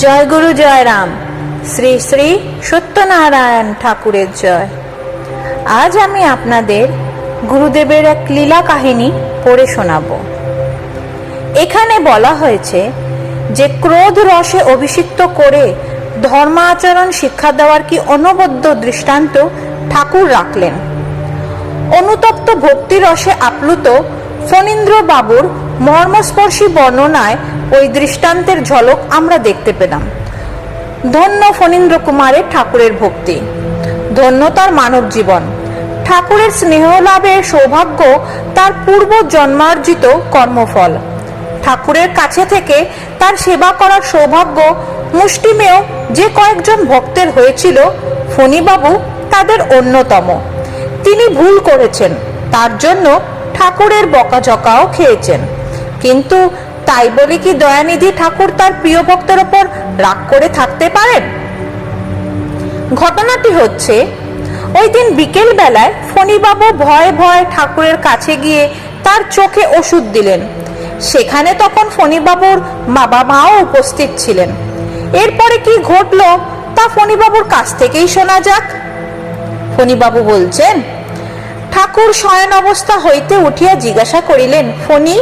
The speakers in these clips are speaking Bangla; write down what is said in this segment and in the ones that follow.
জয় গুরু জয় রাম। শ্রী শ্রী সত্যনারায়ণ ঠাকুরের জয়। আজ আমি আপনাদের গুরুদেবের এক লীলা কাহিনী পড়ে শোনাব। এখানে বলা হয়েছে যে ক্রোধ রসে অভিষিক্ত করে ধর্মাচরণ শিক্ষা দেওয়ার কি অনবদ্য দৃষ্টান্ত ঠাকুর রাখলেন। অনুতপ্ত ভক্তি রসে আপ্লুত ফণীন্দ্র বাবুর মর্মস্পর্শী বর্ণনায় ওই দৃষ্টান্তের ঝলক আমরা দেখতে পেলাম। ধন্য ফণীন্দ্র কুমারের ঠাকুরের ভক্তি। ধন্য তার মানব জীবন। ঠাকুরের স্নেহ লাভের সৌভাগ্য তার পূর্ব জন্মার্জিত কর্মফল। ঠাকুরের কাছে থেকে তার সেবা করার সৌভাগ্য মুষ্টিমেয় যে কয়েকজন ভক্তের হয়েছিল, ফণীবাবু তাদের অন্যতম। তিনি ভুল করেছেন, তার জন্য ঠাকুরের বকাঝকাও খেয়েছেন। কিন্তু তাই বলে কি দয়ানিধি ঠাকুর তার প্রিয় ভক্তের ওপর রাগ করে থাকতে পারেন? ঘটনাটি হচ্ছে, ওই দিন বিকেল বেলায় ফণীবাবু ভয়ে ভয়ে ঠাকুরের কাছে গিয়ে তার চোখে ওষুধ দিলেন। সেখানে তখন ফণীবাবুর বাবা মাও উপস্থিত ছিলেন। এরপরে কি ঘটলো তা ফণীবাবুর কাছ থেকেই শোনা যাক। ফণীবাবু বলছেন, ঠাকুর শয়ন অবস্থা হইতে উঠিয়া জিজ্ঞাসা করিলেন, ফণি,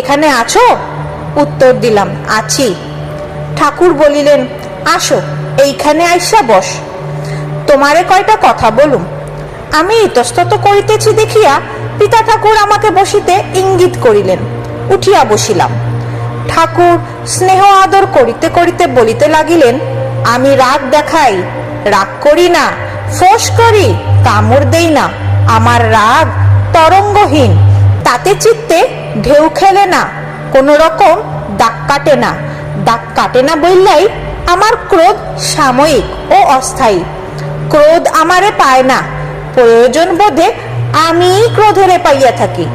এখানে আছো উত্তর দিলাম, আছি। ঠাকুর বলিলেন, আসো, এইখানে আইসা বস। তোমারে কয়টা কথা বলুম? আমি ইতস্তত করিতেছি দেখিয়া পিতা ঠাকুর আমাকে বসিতে ইঙ্গিত করিলেন, উঠিয়া বসিলাম। ঠাকুর স্নেহ আদর করিতে করিতে বলিতে লাগিলেন, আমি রাগ দেখাই, রাগ করি না, ফোঁস করি, কামড় দেই না, আমার রাগ তরঙ্গহীন, তাতে চিত্তে ঢেউ খেলে না। কোনো রকম দাগ কাটে না। দাগ কাটে না বললাই আমার ক্রোধ সাময়িক ও অস্থায়ী। ক্রোধ আমারে পায় না। প্রয়োজন বোধে আমি ক্রোধেরে পাইয়া থাকি।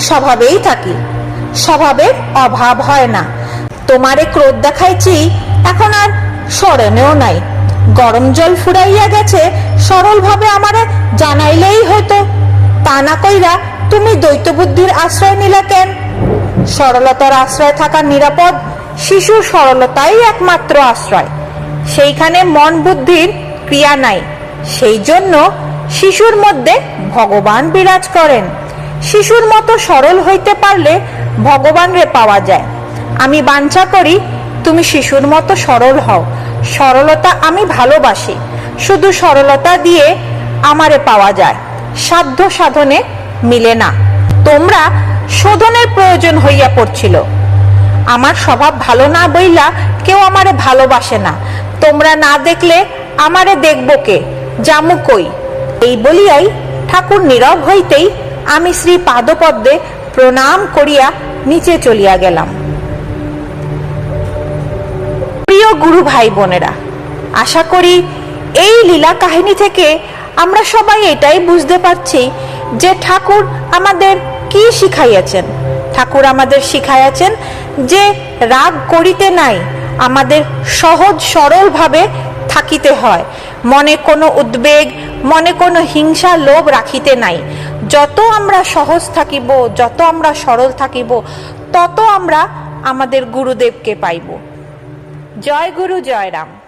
স্বভাবেই থাকি। স্বভাবের অভাব হয় না। তোমারে ক্রোধ দেখাইছি এখন আর স্মরণেও নাই। গরম জল ফুরাইয়া গেছে, সরলভাবে আমারে জানাইলেই হতো তা না কইরা তুমি দ্বৈত বুদ্ধির আশ্রয় নিলা কেন? সরলতার আশ্রয় থাকা নিরাপদ শিশুর সরলতাই একমাত্র আশ্রয়। সেইখানে মন বুদ্ধির ক্রিয়া নাই। সেই জন্য শিশুর মধ্যে ভগবান বিরাজ করেন। শিশুর মতো সরল হইতে পারলে ভগবানরে পাওয়া যায়। আমি বাঞ্ছা করি, তুমি শিশুর মতো সরল হও। সরলতা আমি ভালোবাসি। শুধু সরলতা দিয়ে আমারে পাওয়া যায়। সাধ্য সাধনে মিলে না। তোমরা শোধনের প্রয়োজন হইয়া পড়ছিল। আমার স্বভাব ভালো না বইলা কেউ আমারে ভালোবাসে না। তোমরা না দেখলে আমারে দেখব কে? জামু কই? এই বলিয়াই ঠাকুর নীরব হইতেই আমি শ্রী পাদপদ্মে প্রণাম করিয়া নিচে চলিয়া গেলাম। প্রিয় গুরু ভাই বোনেরা, আশা করি এই লীলা কাহিনী থেকে আমরা সবাই এটাই বুঝতে পারছি যে ঠাকুর আমাদের কি শিখাইয়াছেন? ঠাকুর আমাদের শিখাইয়াছেন যে রাগ করিতে নাই, আমাদের সহজ সরলভাবে থাকিতে হয়। মনে কোনো উদ্বেগ, মনে কোনো হিংসা লোভ রাখিতে নাই। যত আমরা সহজ থাকিব, যত আমরা সরল থাকিব, তত আমরা আমাদের গুরুদেবকে পাইব। জয় গুরু, জয় রাম।